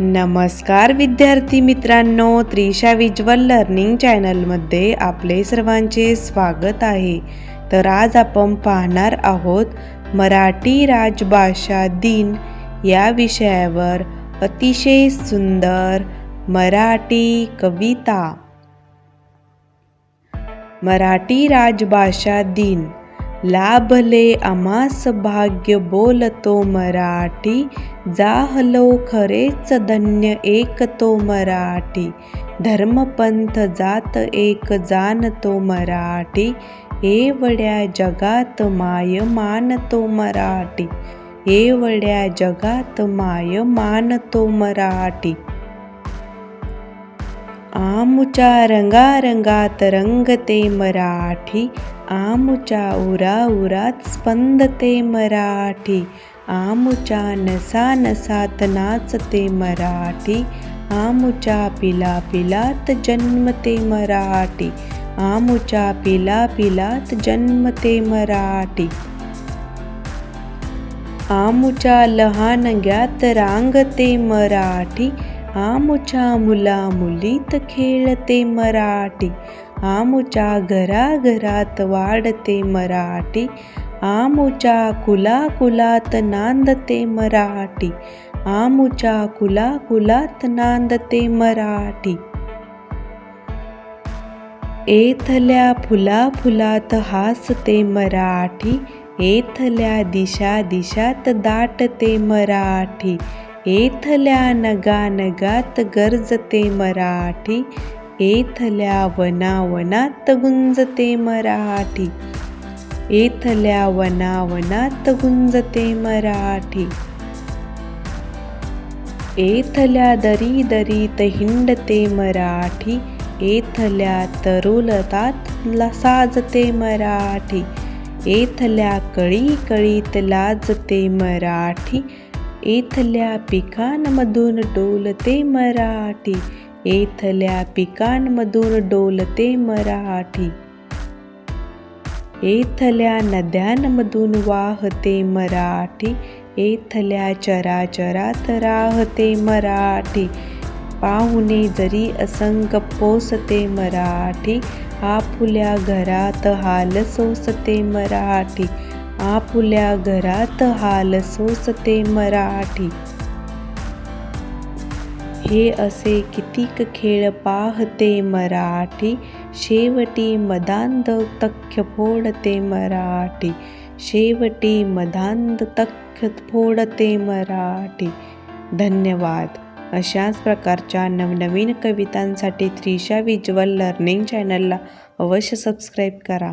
नमस्कार विद्यार्थी मित्रांनो त्रिशा विज्वल लर्निंग चॅनलमध्ये आपले सर्वांचे स्वागत आहे. तर आज आपण पाहणार आहोत मराठी राजभाषा दिन या विषयावर अतिशय सुंदर मराठी कविता. मराठी राजभाषा दिन लाभले अमास भाग्य बोलतो मराठी जाहलो खरेच धन्य एक तो मराठी. धर्मपंथ जात एक जाणतो मराठी एवढ्या जगात माय मानतो मराठी. एवढ्या जगात माय मानतो मराठी. आमुच्या रंगारंगात रंगते मराठी आमुच्या उरा उरात स्पंदते मराठी. आमुच्या नसा नसात नाचते मराठी. आमुच्या पिला पिलात जन्मते मराठी. आमुच्या पिला पिलात जन्मते मराठी. आमुच्या लहानग्यात रांगते मराठी. आमुच्या मुला मुलीत खेळते मराठी. आमुच्या घराघरात वाढते मराठी. आमुच्या कुलाकुलात नांदते मराठी. आमुच्या कुलाकुलात नांदते मराठी. एथल्या फुला फुलात हासते मराठी. एथल्या दिशा दिशात दाटते मराठी. एथल्या नगा नगात गरजते मराठी. एथल्या वनावनात गुंजते मराठी एथल्या वनावनात गुंजते मराठी एथल्या दरी दरीत हिंडते मराठी एथल्या तरुलतात साजते मराठी एथल्या कळी कळीत लाजते मराठी एथल्या पिकांमधून डोलते मराठी येथल्या पिकांमधून डोलते मराठी. येथल्या नद्यांमधून वाहते मराठी. येथल्या चराचरात राहते मराठी. पाहुणे जरी असंग पोसते मराठी. आपुल्या घरात हाल सोसते मराठी. आपुल्या घरात हाल सोसते मराठी. हे असे कितीक खेळ पाहते मराठी. शेवटी मदांध तख्य फोडते मराठी. शेवटी मदांध तख्य फोडते मराठी. धन्यवाद. अशाच प्रकारच्या नवनवीन कवितांसाठी त्रिशा विज्वल लर्निंग चॅनलला अवश्य सबस्क्राईब करा.